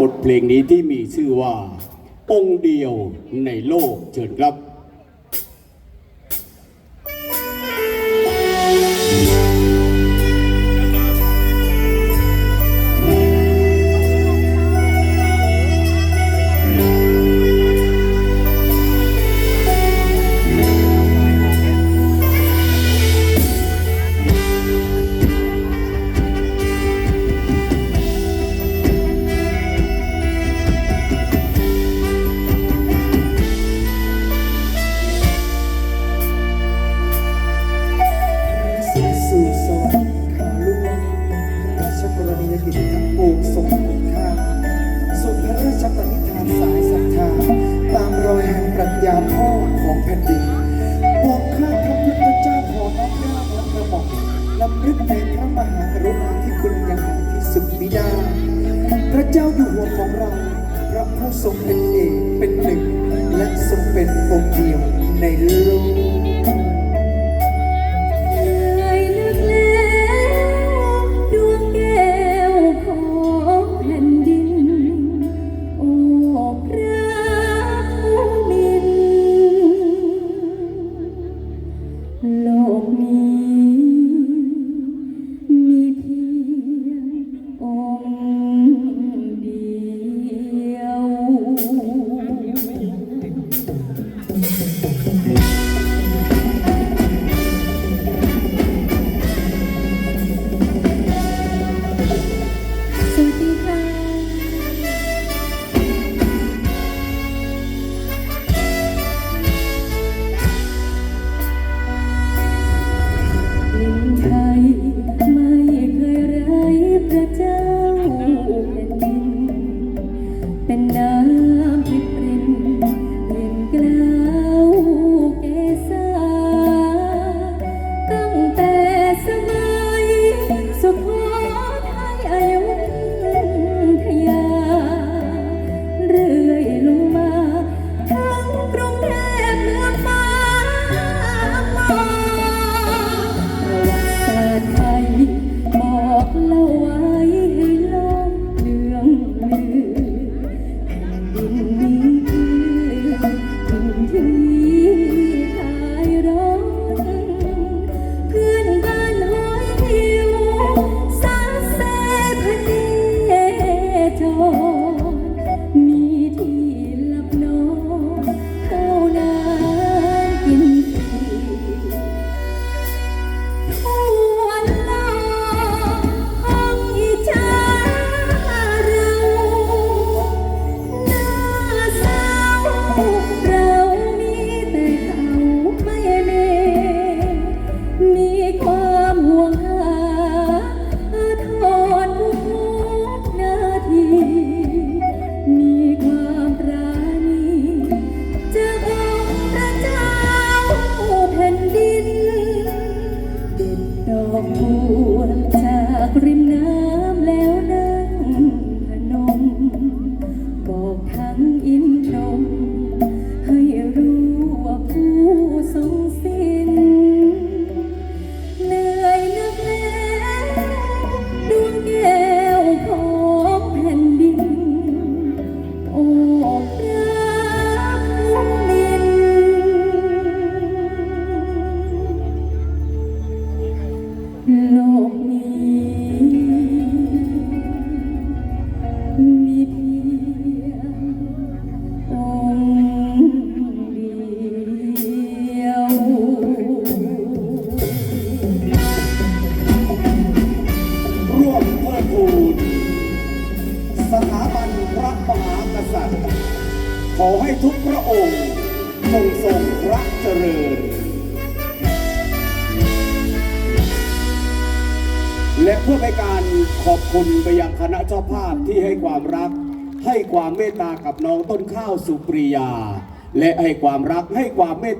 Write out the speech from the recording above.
บทเพลงนี้ที่มีชื่อว่า องค์เดียวในโลกเชิญครับ ทั้งปวงทรงคุณค่าส่งพระราชปณิธานสายศรัทธาตามรอยแห่งปรัชญาพ่อของแผ่นดินบอกข้าพระพุทธเจ้าขอน้อมเกล้าน้อมกระหม่อมลำลึกในพระมหากรุณาธิคุณอย่างหาที่สุดมิได้พระเจ้าอยู่หัวของเรา พระผู้ทรงเป็นเอกเป็นหนึ่ง และทรงเป็นองค์เดียวในโลก งอ เโลกนี้ มีเพียงองค์เดียว ร่วมเทิดทูนสถาบันพระมหากษัตริย์ ขอให้ทุกพระองค์ทรงทรงพระเจริญ และเพื่อเป็นการขอบคุณไปยังคณะเจ้าภาพที่ให้ความรัก ให้ความเมตตากับน้องต้นข้าวสุปรียา และให้ความรักให้ความเมตตา